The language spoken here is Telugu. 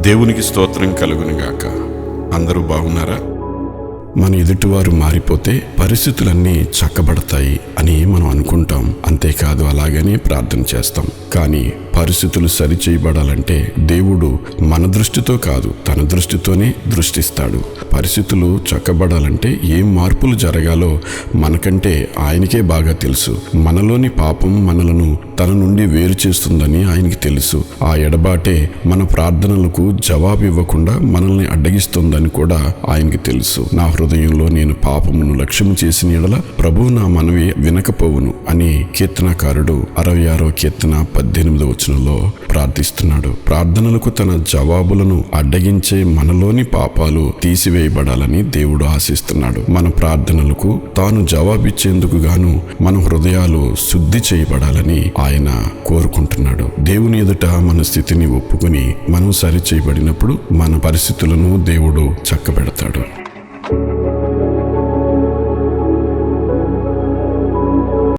దేవునికి స్తోత్రం కలుగునుగాక అందరూ బాగున్నారా? మన ఎదుటివారు మారిపోతే పరిస్థితులన్నీ చక్కబడతాయి అని మనం అనుకుంటాం. అంతేకాదు అలాగనే ప్రార్థన చేస్తాం. కానీ పరిస్థితులు సరిచేయబడాలంటే దేవుడు మన దృష్టితో కాదు తన దృష్టితోనే దృష్టిస్తాడు. పరిస్థితులు చక్కబడాలంటే ఏం మార్పులు జరగాలో మనకంటే ఆయనకే బాగా తెలుసు. మనలోని పాపం మనలను తన నుండి వేరు చేస్తుందని ఆయనకి తెలుసు. ఆ ఎడబాటే మన ప్రార్థనలకు జవాబు ఇవ్వకుండా మనల్ని అడ్డగిస్తుందని కూడా ఆయనకి తెలుసు. నా హృదయంలో నేను పాపమును లక్ష్యం చేసిన ఎడల ప్రభు నా మనవి వినకపోవును అని కీర్తనకారుడు అరవై ఆరో కీర్తన పద్దెనిమిదవ వచనంలో ప్రార్థిస్తున్నాడు. ప్రార్థనలకు తన జవాబులను అడ్డగించే మనలోని పాపాలు తీసివేయబడాలని దేవుడు ఆశిస్తున్నాడు. మన ప్రార్థనలకు తాను జవాబిచ్చేందుకు గాను మన హృదయాలు శుద్ధి చేయబడాలని ఆయన కోరుకుంటున్నాడు. దేవుని ఎదుట మన స్థితిని ఒప్పుకుని మనం సరి చేయబడినప్పుడు మన పరిస్థితులను దేవుడు చక్కబెడతాడు.